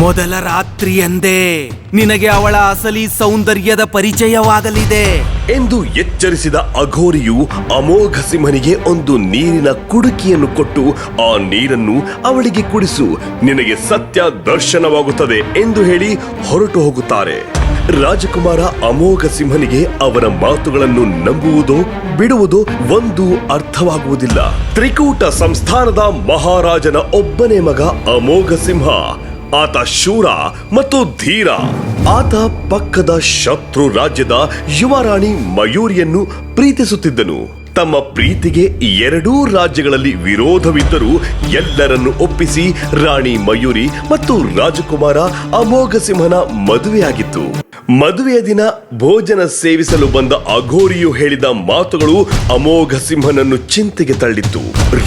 ಮೊದಲ ರಾತ್ರಿಯಂದೇ ನಿನಗೆ ಅವಳ ಅಸಲಿ ಸೌಂದರ್ಯದ ಪರಿಚಯವಾಗಲಿದೆ. ಎಂದು ಎಚ್ಚರಿಸಿದ ಅಘೋರಿಯು ಅಮೋಘ ಸಿಂಹನಿಗೆ ಒಂದು ನೀರಿನ ಕುಡುಕಿಯನ್ನು ಕೊಟ್ಟು ಆ ನೀರನ್ನು ಅವಳಿಗೆ ಕುಡಿಸು. ನಿನಗೆ ಸತ್ಯ ದರ್ಶನವಾಗುತ್ತದೆ ಎಂದು ಹೇಳಿ ಹೊರಟು ಹೋಗುತ್ತಾರೆ. ರಾಜಕುಮಾರ ಅಮೋಘ ಸಿಂಹನಿಗೆ ಅವರ ಮಾತುಗಳನ್ನು ನಂಬುವುದೋ ಬಿಡುವುದೋ ಒಂದು ಅರ್ಥವಾಗುವುದಿಲ್ಲ. ತ್ರಿಕೂಟ ಸಂಸ್ಥಾನದ ಮಹಾರಾಜನ ಒಬ್ಬನೇ ಮಗ ಅಮೋಘ ಸಿಂಹ. ಆತ ಶೂರ ಮತ್ತು ಧೀರ. ಆತ ಪಕ್ಕದ ಶತ್ರು ರಾಜ್ಯದ ಯುವರಾಣಿ ಮಯೂರಿಯನ್ನು ಪ್ರೀತಿಸುತ್ತಿದ್ದನು. ತಮ್ಮ ಪ್ರೀತಿಗೆ ಎರಡೂ ರಾಜ್ಯಗಳಲ್ಲಿ ವಿರೋಧವಿದ್ದರೂ ಎಲ್ಲರನ್ನು ಒಪ್ಪಿಸಿ ರಾಣಿ ಮಯೂರಿ ಮತ್ತು ರಾಜಕುಮಾರ ಅಮೋಘ ಸಿಂಹನ ಮದುವೆಯಾಗಿತ್ತು. ಮದುವೆಯ ದಿನ ಭೋಜನ ಸೇವಿಸಲು ಬಂದ ಅಘೋರಿಯು ಹೇಳಿದ ಮಾತುಗಳು ಅಮೋಘ ಸಿಂಹನನ್ನು ಚಿಂತೆಗೆ ತಳ್ಳಿತ್ತು.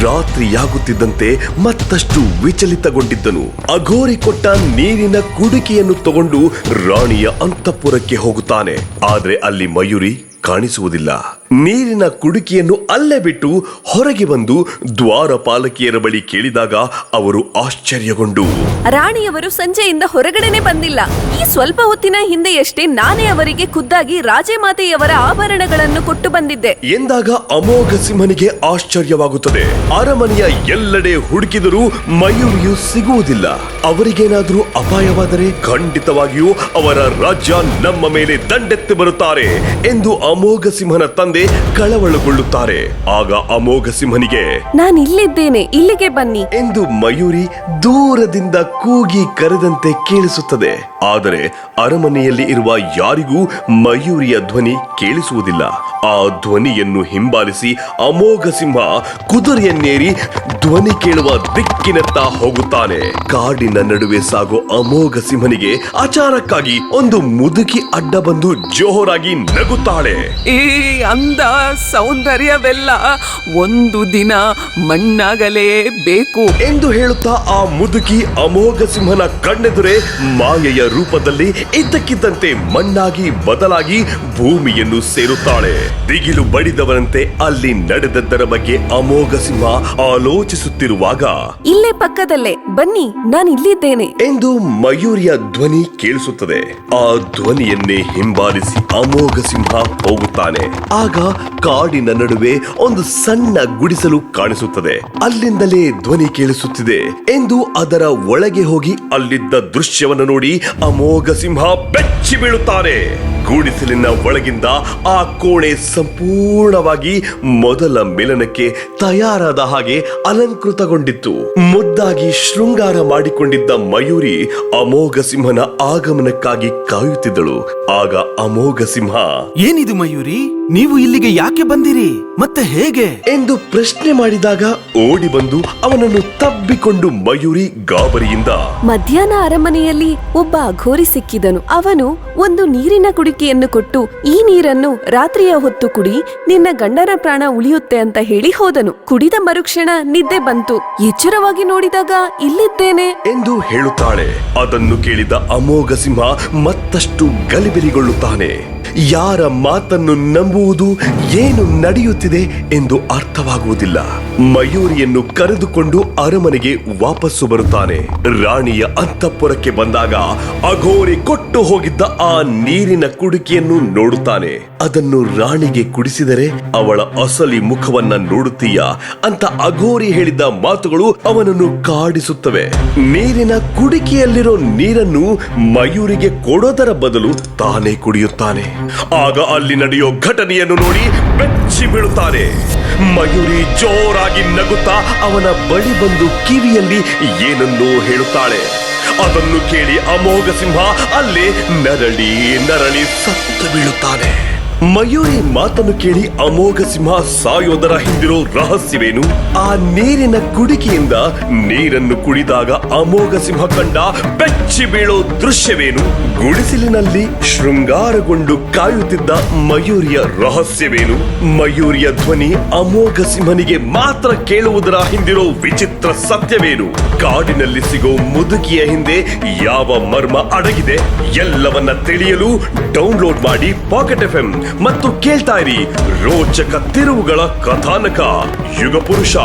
ರಾತ್ರಿಯಾಗುತ್ತಿದ್ದಂತೆ ಮತ್ತಷ್ಟು ವಿಚಲಿತಗೊಂಡಿದ್ದನು. ಅಘೋರಿ ಕೊಟ್ಟ ನೀರಿನ ಕುಡಿಕೆಯನ್ನು ತಗೊಂಡು ರಾಣಿಯ ಅಂತಃಪುರಕ್ಕೆ ಹೋಗುತ್ತಾನೆ. ಆದರೆ ಅಲ್ಲಿ ಮಯೂರಿ ಕಾಣಿಸುವುದಿಲ್ಲ. ನೀರಿನ ಕುಡುಕಿಯನ್ನು ಅಲ್ಲೇ ಬಿಟ್ಟು ಹೊರಗೆ ಬಂದು ದ್ವಾರಪಾಲಕಿಯರ ಬಳಿ ಕೇಳಿದಾಗ ಅವರು ಆಶ್ಚರ್ಯಗೊಂಡು. ರಾಣಿಯವರು ಸಂಜೆಯಿಂದ ಹೊರಗಡೆನೆ ಬಂದಿಲ್ಲ. ಈ ಸ್ವಲ್ಪ ಹೊತ್ತಿನ ಹಿಂದೆಯಷ್ಟೇ ನಾನೇ ಅವರಿಗೆ ಖುದ್ದಾಗಿ ರಾಜಮಾತೆಯವರ ಆಭರಣಗಳನ್ನು ಕೊಟ್ಟು ಬಂದಿದ್ದೆ. ಎಂದಾಗ ಅಮೋಘ ಸಿಂಹನಿಗೆ ಆಶ್ಚರ್ಯವಾಗುತ್ತದೆ. ಅರಮನೆಯ ಎಲ್ಲೆಡೆ ಹುಡುಕಿದರೂ ಮಯೂರಿಯು ಸಿಗುವುದಿಲ್ಲ. ಅವರಿಗೇನಾದರೂ ಅಪಾಯವಾದರೆ ಖಂಡಿತವಾಗಿಯೂ ಅವರ ರಾಜ್ಯ ನಮ್ಮ ಮೇಲೆ ದಂಡೆತ್ತಿ ಬರುತ್ತಾರೆ ಎಂದು ಅಮೋಘ ಸಿಂಹನ ತಂದೆ ಕಳವಳಗೊಳ್ಳುತ್ತಾರೆ. ಆಗ ಅಮೋಘ ಸಿಂಹನಿಗೆ ನಾನು ಇಲ್ಲಿದ್ದೇನೆ ಇಲ್ಲಿಗೆ ಬನ್ನಿ. ಎಂದು ಮಯೂರಿ ದೂರದಿಂದ ಕೂಗಿ ಕರೆದಂತೆ ಕೇಳಿಸುತ್ತದೆ. ಆದರೆ ಅರಮನೆಯಲ್ಲಿ ಇರುವ ಯಾರಿಗೂ ಮಯೂರಿಯ ಧ್ವನಿ ಕೇಳಿಸುವುದಿಲ್ಲ. ಆ ಧ್ವನಿಯನ್ನು ಹಿಂಬಾಲಿಸಿ ಅಮೋಘ ಸಿಂಹ ಕುದುರೆಯನ್ನೇರಿ ಧ್ವನಿ ಕೇಳುವ ದಿಕ್ಕಿನತ್ತ ಹೋಗುತ್ತಾನೆ. ಕಾಡಿನ ನಡುವೆ ಸಾಗೋ ಅಮೋಘ ಸಿಂಹನಿಗೆ ಆಚಾರಕ್ಕಾಗಿ ಒಂದು ಮುದುಕಿ ಅಡ್ಡ ಬಂದು ಜೋರಾಗಿ ನಗುತ್ತಾಳೆ. ಈ ಅಂದ ಸೌಂದರ್ಯವೆಲ್ಲ ಒಂದು ದಿನ ಮಣ್ಣಾಗಲೇಬೇಕು ಎಂದು ಹೇಳುತ್ತಾ ಆ ಮುದುಕಿ ಅಮೋಘ ಸಿಂಹನ ಕಣ್ಣೆದುರೆ ಮಾಯೆಯ ರೂಪದಲ್ಲಿ ಇದ್ದಕ್ಕಿದ್ದಂತೆ ಮಣ್ಣಾಗಿ ಬದಲಾಗಿ ಭೂಮಿಯನ್ನು ಸೇರುತ್ತಾಳೆ. ದಿಗಿಲು ಬಡಿದವರಂತೆ ಅಲ್ಲಿ ನಡೆದದ್ದರ ಬಗ್ಗೆ ಅಮೋಘ ಸಿಂಹ ಆಲೋಚಿಸುತ್ತಿರುವಾಗ ಇಲ್ಲೇ ಪಕ್ಕದಲ್ಲೇ ಬನ್ನಿ ನಾನು ಇಲ್ಲಿದ್ದೇನೆ. ಎಂದು ಮಯೂರಿಯ ಧ್ವನಿ ಕೇಳಿಸುತ್ತದೆ. ಆ ಧ್ವನಿಯನ್ನೇ ಹಿಂಬಾಲಿಸಿ ಅಮೋಘ ಸಿಂಹ ಹೋಗುತ್ತಾನೆ. ಆಗ ಕಾಡಿನ ನಡುವೆ ಒಂದು ಸಣ್ಣ ಗುಡಿಸಲು ಕಾಣಿಸುತ್ತದೆ. ಅಲ್ಲಿಂದಲೇ ಧ್ವನಿ ಕೇಳಿಸುತ್ತಿದೆ ಎಂದು ಅದರ ಒಳಗೆ ಹೋಗಿ ಅಲ್ಲಿದ್ದ ದೃಶ್ಯವನ್ನು ನೋಡಿ ಅಮೋಘ ಸಿಂಹ ಬೆಚ್ಚಿ ಬೀಳುತ್ತಾನೆ ಗೂಡಿಸಲಿನ ಒಳಗಿಂದ ಆ ಕೋಣೆ ಸಂಪೂರ್ಣವಾಗಿ ಮೊದಲ ಮಿಲನಕ್ಕೆ ತಯಾರಾದ ಹಾಗೆ ಅಲಂಕೃತಗೊಂಡಿತ್ತು. ಮುದ್ದಾಗಿ ಶೃಂಗಾರ ಮಾಡಿಕೊಂಡಿದ್ದ ಮಯೂರಿ ಅಮೋಘ ಸಿಂಹನ ಆಗಮನಕ್ಕಾಗಿ ಕಾಯುತ್ತಿದ್ದಳು. ಆಗ ಅಮೋಘ ಸಿಂಹ ಏನಿದು ಮಯೂರಿ? ನೀವು ಇಲ್ಲಿಗೆ ಯಾಕೆ ಬಂದಿರಿ? ಮತ್ತೆ ಹೇಗೆ? ಎಂದು ಪ್ರಶ್ನೆ ಮಾಡಿದಾಗ ಓಡಿ ಬಂದು ಅವನನ್ನು ತಬ್ಬಿಕೊಂಡು ಮಯೂರಿ ಗಾಬರಿಯಿಂದ ಮಧ್ಯಾಹ್ನ ಅರಮನೆಯಲ್ಲಿ ಒಬ್ಬ ಅಘೋರಿ ಸಿಕ್ಕಿದನು. ಅವನು ಒಂದು ನೀರಿನ ಕುಡಿಕೆಯನ್ನು ಕೊಟ್ಟು ಈ ನೀರನ್ನು ರಾತ್ರಿಯ ಹೊತ್ತು ಕುಡಿ, ನಿನ್ನ ಗಂಡನ ಪ್ರಾಣ ಉಳಿಯುತ್ತೆ ಅಂತ ಹೇಳಿ ಹೋದನು. ಕುಡಿದ ಮರುಕ್ಷಣ ನಿದ್ದೆ ಬಂತು. ಎಚ್ಚರವಾಗಿ ನೋಡಿದಾಗ ಇಲ್ಲಿದ್ದೇನೆ. ಎಂದು ಹೇಳುತ್ತಾಳೆ. ಅದನ್ನು ಕೇಳಿದ ಅಮೋಘ ಸಿಂಹ ಮತ್ತಷ್ಟು ಗಲಿಬಿಲಿಗೊಳ್ಳುತ್ತಾನೆ. ಯಾರ ಮಾತನ್ನು ನಂಬುವುದು, ಏನು ನಡೆಯುತ್ತಿದೆ ಎಂದು ಅರ್ಥವಾಗುವುದಿಲ್ಲ. ಮಯೂರಿಯನ್ನು ಕರೆದುಕೊಂಡು ಅರಮನೆಗೆ ವಾಪಸ್ಸು ಬರುತ್ತಾನೆ. ರಾಣಿಯ ಅಂತಃಪುರಕ್ಕೆ ಬಂದಾಗ ಅಘೋರಿ ಕೊಟ್ಟು ಹೋಗಿದ್ದ ಆ ನೀರಿನ ಕುಡಿಕೆಯನ್ನು ನೋಡುತ್ತಾನೆ. ಅದನ್ನು ರಾಣಿಗೆ ಕುಡಿಸಿದರೆ ಅವಳ ಅಸಲಿ ಮುಖವನ್ನ ನೋಡುತ್ತೀಯ ಅಂತ ಅಘೋರಿ ಹೇಳಿದ್ದ ಮಾತುಗಳು ಅವನನ್ನು ಕಾಡಿಸುತ್ತವೆ. ನೀರಿನ ಕುಡಿಕೆಯಲ್ಲಿರೋ ನೀರನ್ನು ಮಯೂರಿಗೆ ಕೊಡೋದರ ಬದಲು ತಾನೇ ಕುಡಿಯುತ್ತಾನೆ. ಆಗ ಅಲ್ಲಿ ನಡೆಯೋ ಘಟನೆಯನ್ನು ನೋಡಿ ಬೆಚ್ಚಿ ಬೀಳುತ್ತಾನೆ. ಮಯೂರಿ ಜೋರಾಗಿ ನಗುತ್ತಾ ಅವನ ಬಳಿ ಬಂದು ಕಿವಿಯಲ್ಲಿ ಏನನ್ನೋ ಹೇಳುತ್ತಾಳೆ. ಅದನ್ನು ಕೇಳಿ ಅಮೋಘ ಸಿಂಹ ಅಲ್ಲಿ ನರಳಿ ನರಳಿ ಸತ್ತು ಬೀಳುತ್ತಾನೆ. ಮಯೂರಿ ಮಾತನ್ನು ಕೇಳಿ ಅಮೋಘ ಸಿಂಹ ಸಾಯೋದರ ಹಿಂದಿರೋ ರಹಸ್ಯವೇನು? ಆ ನೀರಿನ ಕುಡಿಕೆಯಿಂದ ನೀರನ್ನು ಕುಡಿದಾಗ ಅಮೋಘ ಸಿಂಹ ಕಂಡ ಬೆಚ್ಚಿ ಬೀಳೋ ದೃಶ್ಯವೇನು? ಗುಡಿಸಿಲಿನಲ್ಲಿ ಶೃಂಗಾರಗೊಂಡು ಕಾಯುತ್ತಿದ್ದ ಮಯೂರಿಯ ರಹಸ್ಯವೇನು? ಮಯೂರಿಯ ಧ್ವನಿ ಅಮೋಘ ಸಿಂಹನಿಗೆ ಮಾತ್ರ ಕೇಳುವುದರ ಹಿಂದಿರೋ ವಿಚಿತ್ರ ಸತ್ಯವೇನು? ಕಾಡಿನಲ್ಲಿ ಸಿಗೋ ಮುದುಕಿಯ ಹಿಂದೆ ಯಾವ ಮರ್ಮ ಅಡಗಿದೆ? ಎಲ್ಲವನ್ನ ತಿಳಿಯಲು ಡೌನ್ಲೋಡ್ ಮಾಡಿ ಪಾಕೆಟ್ ಎಫ್ ಮತ್ತು ಕೇಳ್ತಾ ಇರಿ ರೋಚಕ ತಿರುವುಗಳ ಕಥಾನಕ ಯುಗ ಪುರುಷ